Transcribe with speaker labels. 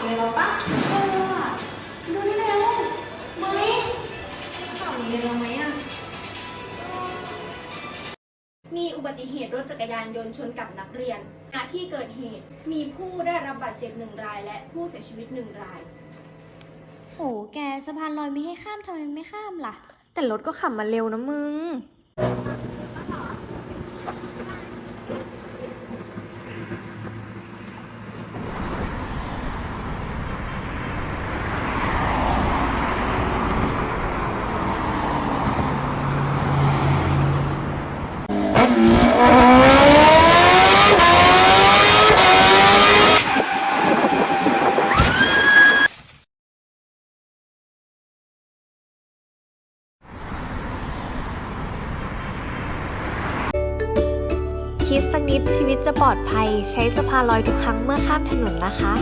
Speaker 1: รียนเราปะ
Speaker 2: เออว่ะดูนี่แล้วไหม
Speaker 1: ข่าวโรงเรียเราไหมอะ
Speaker 2: มีอุบัติเหตุรถจักรยานยนต์ชนกับนักเรียนณที่เกิดเหตุมีผู้ได้รับบาดเจ็บหนึ่งรายและผู้เสียชีวิตหนึ่งราย
Speaker 3: โห แกสะพานลอยมีให้ข้ามทำไมไม่ข้ามล่ะ
Speaker 4: แต่รถก็ขับมาเร็วนะมึง คิดสักนิดชีวิตจะปลอดภัย ใช้สะพานลอยทุกครั้งเมื่อข้ามถนนนะคะ